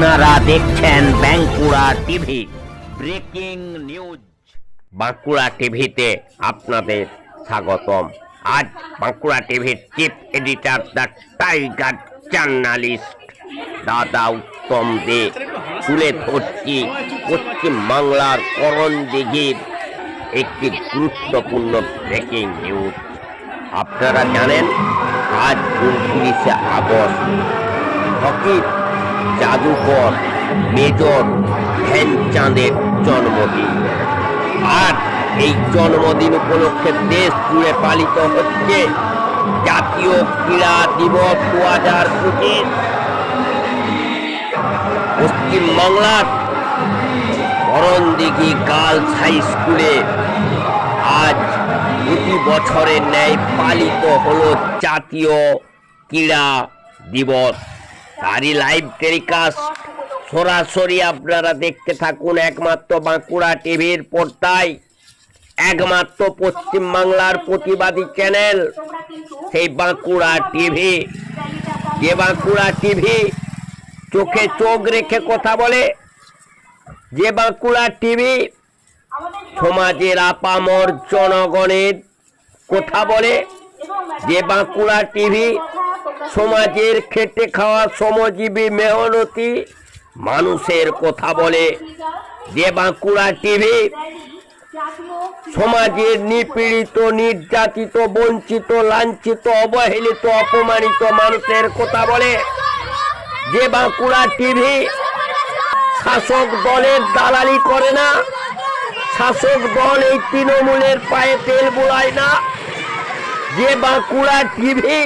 আপনারা দেখছেন Bankura TV. Breaking news. Bankura টিভিতে আপনাদের স্বাগতম। আজ বাঁকুড়া টিভির chief editor the tiger journalist দাদা উত্তম দে তুলে ধরছি পশ্চিম বাংলার করণ দিঘির একটি গুরুত্বপূর্ণ ব্রেকিং নিউজ। আপনারা জানেন, আজ উনত্রিশে আগস্ট। হকির জাদুকর মেজর ধ্যানচাঁদের জন্মদিন। আর এই জন্মদিন উপলক্ষে দেশ জুড়ে পালিত হচ্ছে জাতীয় ক্রীড়া দিবস দু হাজার পঁচিশ। পশ্চিমবাংলার করণদিঘি গার্লস হাই স্কুলে আজ প্রতি বছরের ন্যায় পালিত হলো জাতীয় ক্রীড়া দিবস। তারই লাইভ টেলিকাস্ট। সরাসরি আপনারা দেখতে থাকুন একমাত্র বাঁকুড়া টিভির পর্দায়, একমাত্র পশ্চিমবাংলার প্রতিবাদী চ্যানেল, সেই বাঁকুড়া টিভি। যে বাঁকুড়া টিভি চোখে চোখ রেখে কথা বলে, যে বাঁকুড়া টিভি সমাজের আপামর জনগণের কথা বলে, যে বাঁকুড়া টিভি সমাজের খেটে খাওয়া শ্রমজীবী মেহনতি মানুষের কথা বলে। যে বাঁকুড়া টিভি, সমাজের নিপীড়িত, নির্যাতিত, বঞ্চিত, লাঞ্ছিত, অবহেলিত, অপমানিত মানুষের কথা বলে। যে বাঁকুড়া টিভি, শাসক দলের দালালি করে না। শাসক দল এই তৃণমূলের পায়ে তেল বোলায় না। যে বাঁকুড়া টিভি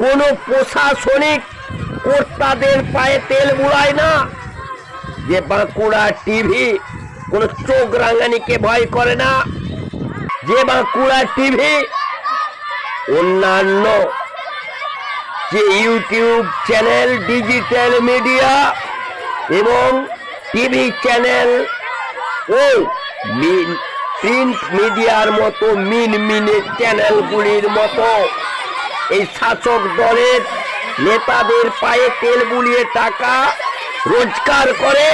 কোনো প্রশাসনিক কর্তাদের পায়ে তেল বুলায় না। যে বাঁকুড়া টিভি কোনো চোখ রাঙানিকে ভয় করে না। যে বাঁকুড়া টিভি অন্যান্য যে ইউটিউব চ্যানেল, ডিজিটাল মিডিয়া এবং টিভি চ্যানেল ও প্রিন্ট মিডিয়ার মতো মিন মিনে চ্যানেলগুলির মতো এই শাসক দলের নেতাদের পায়ে তেল বুলিয়ে টাকা রোজগার করে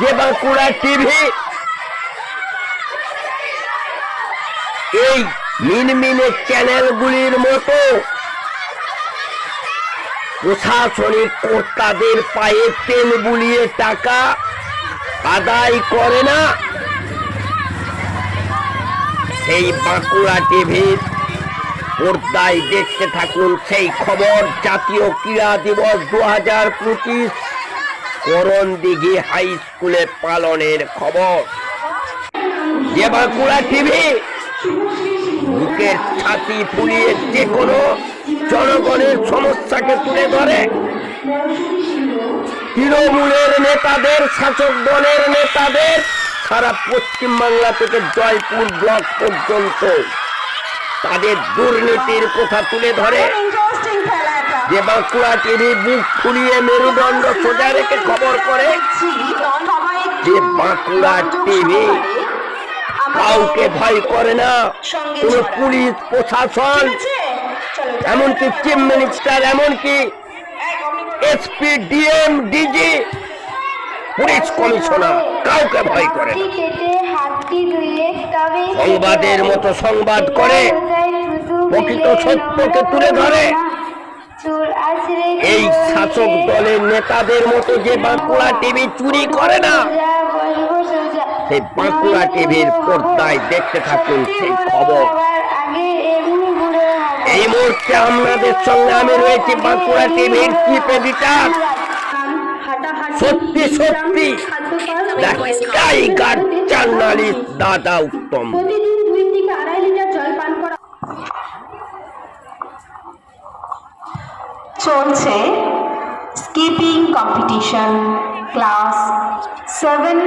যে বাঁকুড়া টিভি। এই মিনমিনে চ্যানেলগুলির মতো প্রশাসনিক কর্তাদের পায়ে তেল বুলিয়ে টাকা আদায় করে না। সেই বাঁকুড়া টিভির পর্দায় দেখতে থাকুন সেই খবর, জাতীয় ক্রীড়া দিবস দু হাজার পঁচিশ। করণ দিঘি হাই স্কুলে পালনের খবর। যে বাঁকুড়া টিভি, বুকের ছাতি ফুলিয়ে যে কোনো জনগণের সমস্যাকে তুলে ধরে। তৃণমূলের নেতাদের, শাসক দলের নেতাদের, সারা পশ্চিমবাংলা থেকে জয়পুর ব্লক পর্যন্ত। তাদের দুর্নীতির কথা তুলে ধরে। যে বাঁকুড়া টিভি বুক ফুলিয়ে মেরুদণ্ড সোজা রেখে খবর করে যে বাঁকুড়া টিভি কাউকে ভয় করে না। কোনো পুলিশ প্রশাসন এমনকি চিফ মিনিস্টার এমনকি SP DM DG police commissioner কাউকে ভয় করে না। সংবাদের মতো সংবাদ করে, প্রকৃত সত্যকে তুলে ধরে। এই শাসক দলের নেতাদের মতো যে বাঁকুড়া টিভি চুরি করে না, সেই বাঁকুড়া টিভির পর্দায় দেখতে থাকুন, সেই খবর। এই মুহূর্তে আপনাদের সঙ্গে আমি রয়েছি বাঁকুড়া টিভির চিফ এডিটার। সত্যি সত্যি। টাইগার জার্নালিস্ট দাদা উত্তম। প্রতিদিন দুই থেকে আড়াই লিটার জল পান করা। চলছে স্কিপিং কম্পিটিশন ক্লাস সেভেন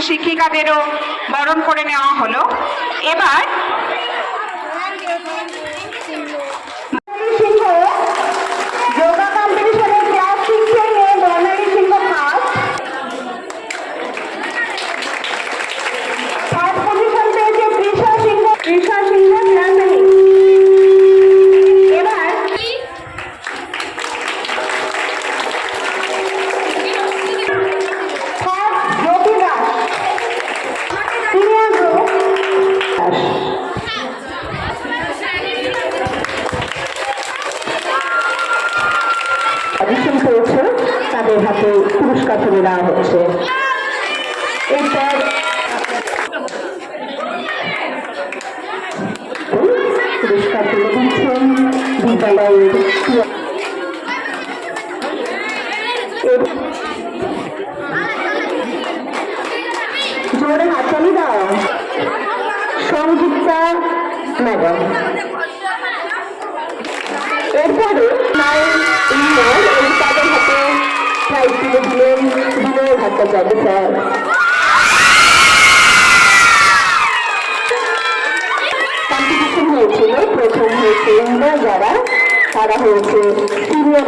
শিক্ষিকাদেরও বরণ করে নেওয়া হলো। এবার পুরস্কার তুলে দিচ্ছেন জোরে হাততালি দাও সংযুক্তা ম্যাডাম এরপরে এই তাদের হাতে প্রাইজ তুলে দিলেন বিনয় ভট্টাচার্য স্যার ইন্টার যারা, তারা হয়েছে সিনিয়র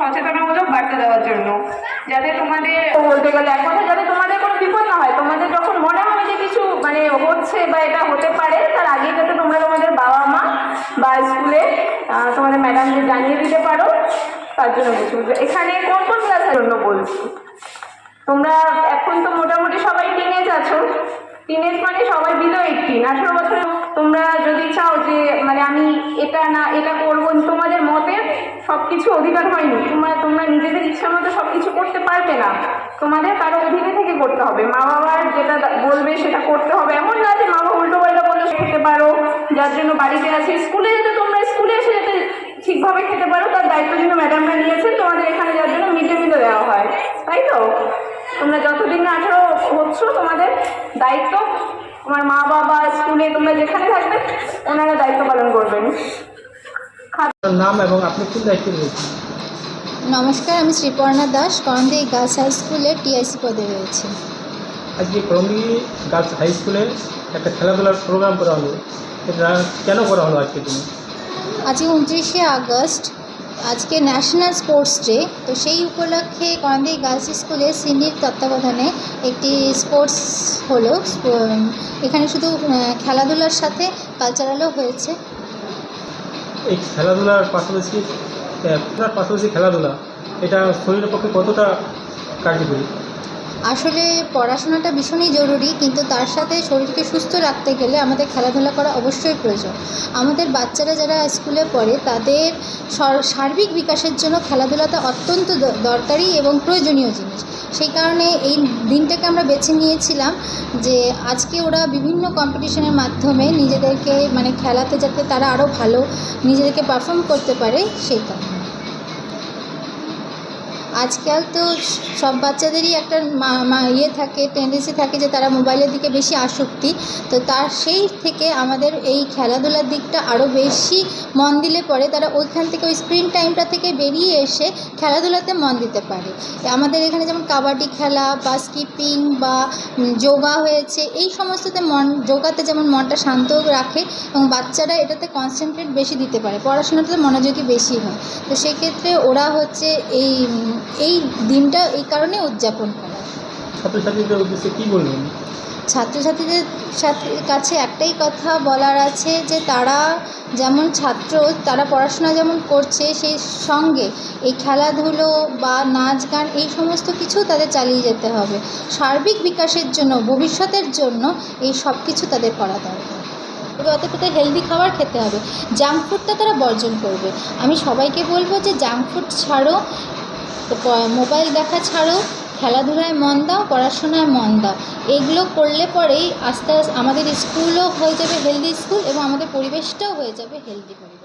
সচেতনামূলক বার্তা দেওয়ার জন্য, যাতে তোমাদের বলতে গেলে যাতে তোমাদের কোনো বিপদ হয়, তোমাদের যখন মনে হবে যে কিছু মানে হচ্ছে বা এটা হতে পারে, তার তোমরা তোমাদের বাবা মা বা স্কুলে তোমাদের জানিয়ে দিতে পারো। তার জন্য কিছু এখানে কোন কোন ক্লাসের জন্য বলছি? তোমরা এখন তো মোটামুটি সবাই টিনেজ আছো। টিনেজ মানে সবাই বিলো এইটিন আঠেরো বছর তোমরা যদি চাও যে মানে আমি এটা না, এটা করব, তোমাদের মতে সব কিছু অধিকার হয়নি। তোমরা তোমরা নিজেদের ইচ্ছা মতো সব কিছু করতে পারবে না। তোমাদের কারও অধীনে থেকে করতে হবে। মা বাবার যেটা বলবে সেটা করতে হবে। এমন না যে মা বাবা উল্টো পাল্টা বললে খেতে পারো, যার জন্য বাড়িতে আছে। স্কুলে যেতে তোমরা, স্কুলে এসে যাতে ঠিকভাবে খেতে পারো তার দায়িত্ব জন্য ম্যাডামরা নিয়েছেন তোমাদের এখানে যার জন্য মিড ডে মিলও দেওয়া হয়। তাই তো? তোমরা যতদিন না আঠারো হচ্ছ তোমাদের দায়িত্ব তোমার মা বাবা স্কুলে তোমরা যেখানে থাকবে ওনারা দায়িত্ব পালন করবেন। নাম এবং আপনি কোন দায়িত্বে নমস্কার আমি শ্রীপর্ণা দাস করন্দি গার্লস হাই স্কুলে টিআইসি পদে রয়েছে। আজকে করঙ্গি গার্লস হাই স্কুলে একটা খেলাধুলার প্রোগ্রাম করা হলো। এটা কেন করা হলো আজকে দিনে আজকে উনত্রিশে আগস্ট, আজকে ন্যাশনাল স্পোর্টস ডে তো সেই উপলক্ষে করন্দি গার্লস স্কুলে সিনির তত্ত্বাবধানে একটি স্পোর্টস হলো এখানে শুধু খেলাধুলার সাথে কালচারালও হয়েছে। এই খেলাধুলার পাশাপাশি পাশাপাশি খেলাধুলা, এটা শরীরের পক্ষে কতটা কার্যকরী? আসলে পড়াশোনাটা ভীষণই জরুরি, কিন্তু তার সাথে শরীরকে সুস্থ রাখতে গেলে আমাদের খেলাধুলা করা অবশ্যই প্রয়োজন। আমাদের বাচ্চারা যারা স্কুলে পড়ে, তাদের সার্বিক বিকাশের জন্য খেলাধুলাটা অত্যন্ত দরকারি এবং প্রয়োজনীয় জিনিস। সেই কারণে এই দিনটাকে আমরা বেছে নিয়েছিলাম যে, আজকে ওরা বিভিন্ন কম্পিটিশনের মাধ্যমে নিজেদেরকে মানে খেলাতে যাতে তারা আরও ভালো, নিজেদেরকে পারফর্ম করতে পারে, সেই কারণে। আজকাল তো সব বাচ্চাদেরই একটা ইয়ে থাকে টেন্ডেন্সি থাকে যে তারা মোবাইলের দিকে বেশি আসক্তি। তো তার সেই থেকে আমাদের এই খেলাধুলার দিকটা আরও বেশি মন দিলে পরে তারা ওইখান থেকে ওই স্ক্রিন টাইমটা থেকে বেরিয়ে এসে খেলাধুলাতে মন দিতে পারে। আমাদের এখানে যেমন কাবাডি খেলা বা স্কিপিং বা যোগা হয়েছে, এই সমস্ততে মন, যোগাতে যেমন মনটা শান্ত রাখে এবং বাচ্চারা এটাতে কনসেন্ট্রেট বেশি দিতে পারে। পড়াশোনাটাতে মনোযোগী বেশি হয়। তো সেক্ষেত্রে ওরা হচ্ছে এই এই দিনটা এই কারণে উদযাপন করা। ছাত্রছাত্রীদের উদ্দেশ্যে কী বলবেন? ছাত্রছাত্রীদের সাথে কাছে একটাই কথা বলার আছে যে তারা যেমন ছাত্র তারা পড়াশোনা যেমন করছে সেই সঙ্গে এই খেলাধুলো বা নাচ গান এই সমস্ত কিছু তাদের চালিয়ে যেতে হবে। সার্বিক বিকাশের জন্য ভবিষ্যতের জন্য এই সব কিছু তাদের করা দরকার। অতটা হেলদি খাবার খেতে হবে। জাঙ্ক ফুডটা তারা বর্জন করবে। আমি সবাইকে বলব যে জাঙ্ক ফুড ছাড়ো মোবাইল দেখা ছাড়াও খেলাধুলায় মন দাও, পড়াশোনায় মন দাও। এগুলো করলে পরেই আস্তে আস্তে আমাদের স্কুলও হয়ে যাবে হেলদি স্কুল এবং আমাদের পরিবেশটাও হয়ে যাবে হেলদি পরিবেশ।